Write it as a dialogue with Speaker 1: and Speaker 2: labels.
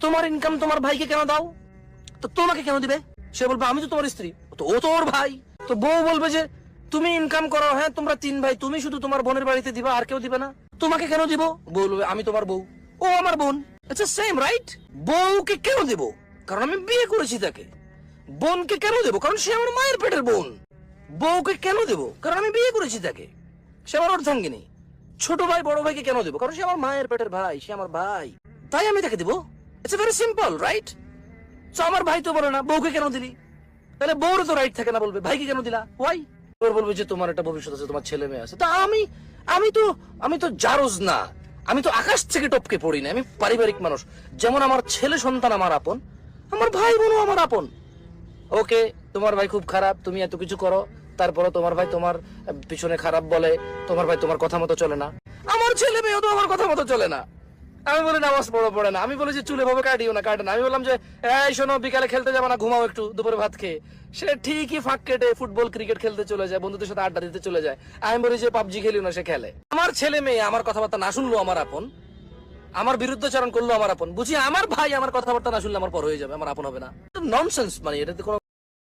Speaker 1: তোমার ইনকাম তোমার ভাইকে কেন দাও? তো তোমাকে কেন দিবে? সে বলবে, আমি তো তোমার স্ত্রী। তো ও তো ওর ভাই। তো বউ বলবে যে, তুমি ইনকাম করো হ্যাঁ তোমরা তিন ভাই, তুমি শুধু তোমার বোনের বাড়িতে দিবা, আর কেউ দিবে না। তোমাকে কেন দিব? বলবে, আমি তোমার বউ, ও আমার বোন। আচ্ছা সেম রাইট বউকে কেন দেব? কারণ আমি বিয়ে করেছি তাকে। বোনকে কেন দেবো? কারণ সে আমার মায়ের পেটের বোন। বউকে কেন দেবো? কারণ আমি বিয়ে করেছি তাকে। সে আমার অর্ধাঙ্গিনী। ছোট ভাই, বড় ভাইকে কেন দেবো? কারণ সে আমার মায়ের পেটের ভাই, সে আমার ভাই। তাই আমি তাকে দেবো? ইটস ভেরি সিম্পল রাইট তো আমার ভাই তো না, বউকে কেন দিলি? তাহলে বউর তো রাইট থাকে না বলবে, ভাইকে কেন দিলা? ওয়াই ওর বলবে যে, তোমার একটা ভবিষ্যৎ আছে, তোমার ছেলে মেয়ে আছে। তা আমি আমি তো আমি তো জারজ না। আমি তো আকাশ থেকে টপকে পড়ি না, আমি পারিবারিক মানুষ। যেমন আমার ছেলে সন্তান আমার আপন, আমার ভাই বোনও আমার আপন। ওকে, তোমার ভাই খুব খারাপ, তুমি এত কিছু করো তারপরে তোমার ভাই তোমার পিছনে খারাপ বলে, তোমার ভাই তোমার কথা মতো চলে না। আমার ছেলে মেয়েও তো আমার কথা মতো চলে না। আমি বলি, নামাজ পড়ো, পড়ে না। আমি বলি যে, চুলে ভাবে কাটিও না, কাটে না। আমি বললাম যে, এই শোনো, বিকালে খেলতে যাব না, ঘুমাও একটু, দুপুরে ভাত খেয়ে। সে ঠিকই ফাঁক কেটে ফুটবল, ক্রিকেট খেলতে চলে যায়, বন্ধুদের সাথে আড্ডা দিতে চলে যায়। আমি বলি যে, পাবজি খেলিও না, সে খেলে। আমার ছেলে মেয়ে আমার কথাবার্তা না শুনলো আমার আপন, আমার বিরুদ্ধাচরণ করল আমার আপন। বুঝি আমার ভাই আমার কথাবার্তা না শুনলে আমার পর হয়ে যাবে, আমার আপন হবে না। ননসেন্স মানে এটাতে কোনো